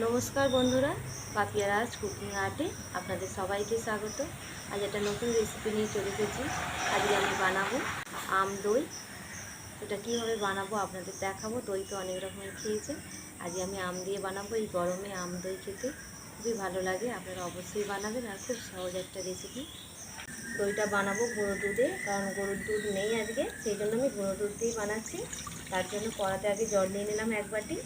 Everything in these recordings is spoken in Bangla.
নমস্কার বন্ধুরা, পাপিয়ারাজ কুকিং আর্টে আপনাদের সবাইকে স্বাগত। আজ একটা নতুন রেসিপি নিয়ে চলে এসেছি। আজকে আমি বানাবো আম দই। এটা কীভাবে বানাবো আপনাদের দেখাবো। দই তো অনেক রকমের খেয়েছে আজকে আমি আম দিয়ে বানাবো। এই গরমে আম দই খেতে খুবই ভালো লাগে। আপনারা অবশ্যই বানাবেন আর খুব সহজ একটা রেসিপি দইটা বানাবো গুঁড়ো দুধে, কারণ গরুর দুধ নেই আজকে। সেই জন্য আমি গুঁড়ো দুধ দিয়েই বানাচ্ছি। তার জন্য কড়াতে আগে জল নিয়ে নিলাম এক বাটি।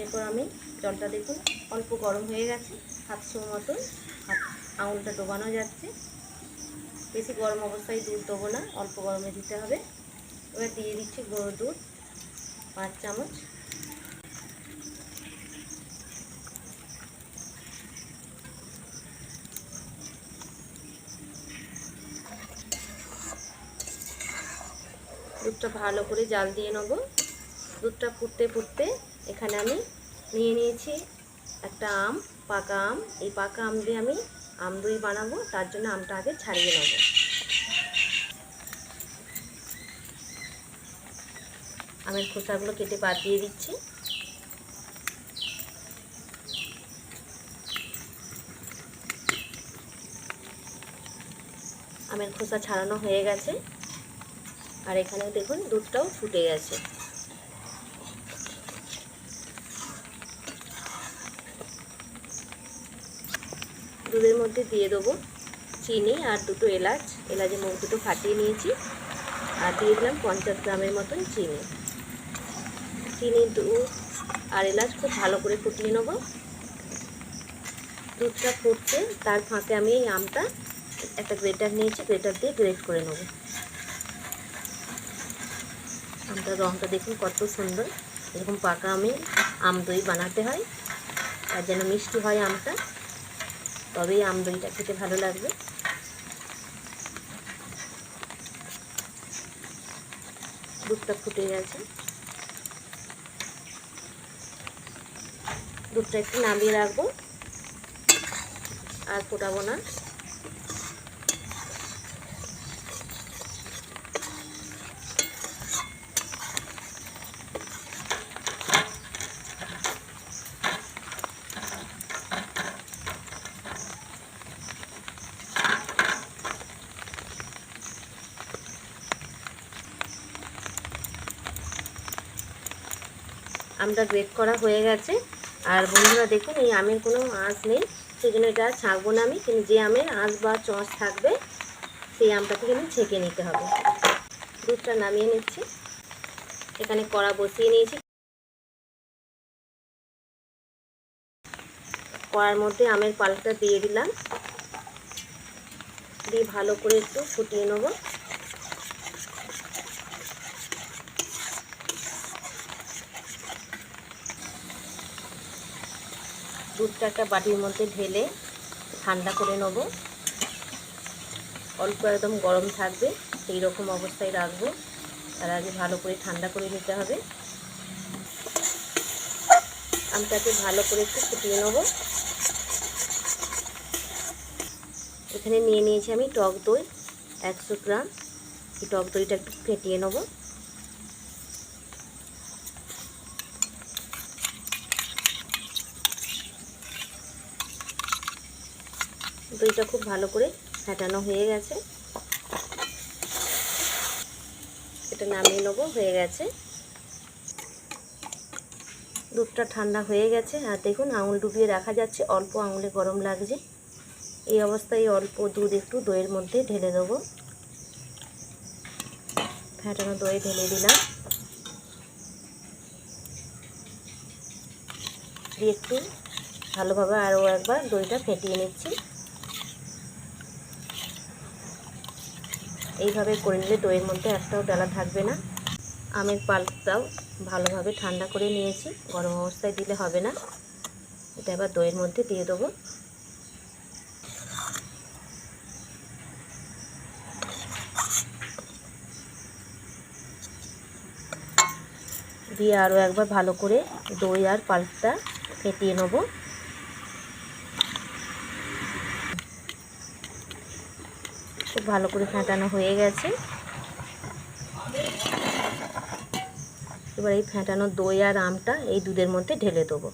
এরপর আমি জলটা দেখুন, অল্প গরম হয়ে গেছে হাতশো মতন, হাত আঙুলটা ডোবানো যাচ্ছে। বেশি গরম অবস্থায় দুধ দেবো না, অল্প গরমে দিতে হবে। এবার দিয়ে দিচ্ছি গরুর দুধ, পাঁচ চামচ। দুধটা ভালো করে জাল দিয়ে নেব। দুধটা ফুটতে ফুটতে এখানে আমি নিয়ে নিয়েছি একটা আম, পাকা আম। এই পাকা আম দিয়ে আমি আম দই বানাবো, তার জন্য আমটা আগে ছাড়িয়ে নেব। আমের খোসাগুলো কেটে বাদ দিয়ে দিচ্ছি। আমের খোসা ছাড়ানো হয়ে গেছে। আর এখানে দেখুন দুধটাও ফুটে গেছে। দুধের মধ্যে দিয়ে দেবো চিনি আর দুটো এলাচ। এলাচের মুখ দুটো ফাটিয়ে নিয়েছি আর দিয়ে দিলাম পঞ্চাশ গ্রামের মতন চিনি। চিনি, দুধ আর এলাচ খুব ভালো করে ফুটিয়ে নেব। দুধটা ফুটছে, তার ফাঁকে আমি এই আমটা একটা গ্রেটার নিয়েছি, গ্রেটার দিয়ে গ্রেট করে নেব। আমটার রঙটা দেখুন কত সুন্দর। এরকম পাকা আমি আম দই বানাতে হয় আর যেন মিষ্টি হয় আমটা। তবেই আম খেতে ভালো লাগবে। দুধটা ফুটে গেছে। দুধটা একটু নামিয়ে রাখব। আর ফোটাবো না। আমটা গ্রেট করা হয়ে গেছে। আর বন্ধুরা দেখুন, এই আমের কোনো আঁশ নেই সেই জন্য এটা ছাঁকবো না আমি। কিন্তু যে আমের আঁশ বা চঁচ থাকবে, সেই আমটা থেকে আমি ছেঁকে নিতে হবে। দুধটা নামিয়ে নিচ্ছি। এখানে কড়া বসিয়ে নিয়েছি। কড়ার মধ্যে আমের পালটা দিয়ে দিলাম। দিয়ে ভালো করে একটু ফুটিয়ে নেব। দুধটা একটা বাটির মধ্যে ঢেলে ঠান্ডা করে নেব। অল্প একদম গরম থাকবে, সেই রকম অবস্থায় রাখব। তার আগে ভালো করে ঠান্ডা করে নিতে হবে। আমটাকে ভালো করে একটু ফুটিয়ে নেব। এখানে নিয়ে নিয়েছি আমি টক দই, একশো গ্রাম। এই টক দইটা একটু ফেটিয়ে নেব। দইটা খুব ভালো করে ফাটানো হয়ে গেছে। এটা নামিয়ে নেব, হয়ে গেছে। দুধটা ঠান্ডা হয়ে গেছে, আর দেখুন আঙুল ডুবিয়ে রাখা যাচ্ছে, অল্প আঙুলে গরম লাগছে। এই অবস্থায় অল্প দুধ একটু দইয়ের মধ্যে ঢেলে দেবো। ফ্যাটানো দই ঢেলে দিলাম। দিয়ে একটু ভালোভাবে আরও একবার দইটা ফেটিয়ে নিচ্ছি। এইভাবে করে নিলে দইয়ের মধ্যে একটাও ডালা থাকবে না। আমের পাল্পটাও ভালোভাবে ঠান্ডা করে নিয়েছি, গরম অবস্থায় দিলে হবে না। এটা এবার দইয়ের মধ্যে দিয়ে দেবো। দিয়ে আরও একবার ভালো করে দই আর পাল্পটা ফেটিয়ে নেব। খুব ভালো করে ফেঁটানো হয়ে গেছে। এবার এই ফেটানো দই আর আমটা এই দুধের মধ্যে ঢেলে দেবো।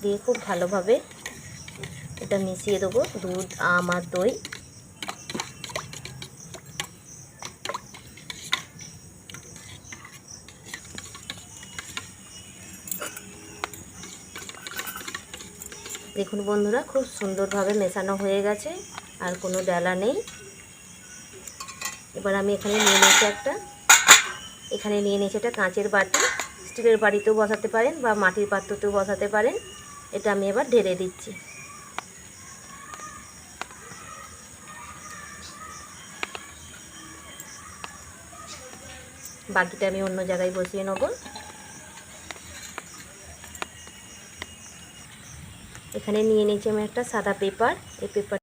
দিয়ে খুব ভালোভাবে এটা মিশিয়ে দেবো দুধ, আম আর দই। দেখুন বন্ধুরা, খুব সুন্দরভাবে মেশানো হয়ে গেছে, আর কোনো ডালা নেই। এবার আমি এখানে নিয়ে নিয়েছি একটা, এখানে নিয়ে নিয়েছি একটা কাঁচের বাটি। স্টিলের বাড়িতেও বসাতে পারেন বা মাটির পাত্রতেও বসাতে পারেন। এটা আমি এবার ঢেলে দিচ্ছি। বাকিটা আমি অন্য জায়গায় বসিয়ে নেব। এখানে নিয়ে নিয়েছি আমি একটা সাদা পেপার। এই পেপার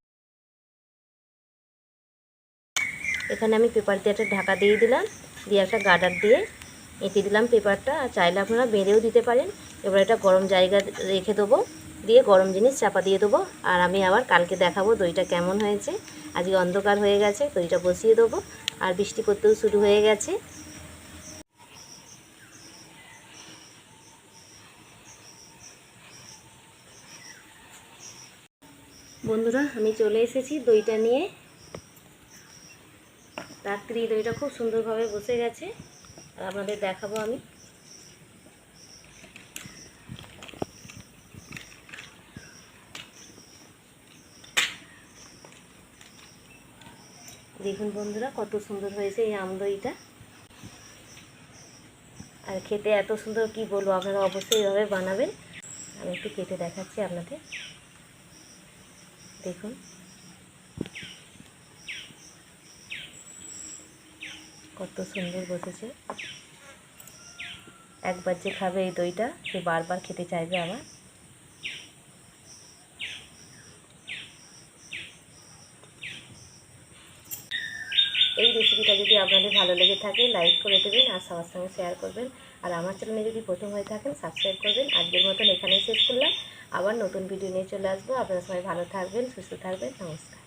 এখানে আমি পেপার দিয়ে একটা ঢাকা দিয়ে দিলাম, দিয়ে একটা গার্ডার দিয়ে এঁটে দিলাম পেপারটা। আর চাইলে আপনারা বেঁধেও দিতে পারেন। এবার এটা গরম জায়গা রেখে দেবো, দিয়ে গরম জিনিস চাপা দিয়ে দেবো। আর আমি আবার কালকে দেখাবো দইটা কেমন হয়েছে। আজকে অন্ধকার হয়ে গেছে, দইটা বসিয়ে দেবো। আর বৃষ্টি করতেও শুরু হয়ে গেছে। বন্ধুরা, আমি চলে এসেছি দইটা নিয়ে। রাত্রি দইটা খুব সুন্দরভাবে বসে গেছে, আর আপনাদের দেখাবো আমি। দেখুন বন্ধুরা, কত সুন্দর হয়েছে এই আম দইটা। আর খেতে এত সুন্দর কি বলব, আপনারা অবশ্যই এভাবে বানাবেন। আমি একটু কেটে দেখাচ্ছি আপনাদের। দেখুন। কত সুন্দর বসেছে। একবার যে খাবে এই দইটা, সে বারবার খেতে চাইবে আবার। এই রেসিপিটা যদি আপনাদের ভালো লেগে থাকে লাইক করে দেবেন আর সবার সঙ্গে শেয়ার করবেন। আর আমার চ্যানেলে যদি প্রথম হয়ে থাকেন সাবস্ক্রাইব করবেন। আজকের মতন এখানেই শেষ করলাম। আবার নতুন ভিডিও নিয়ে চলে আসব। আপনারা সবাই ভালো থাকবেন, সুস্থ থাকবেন। নমস্কার।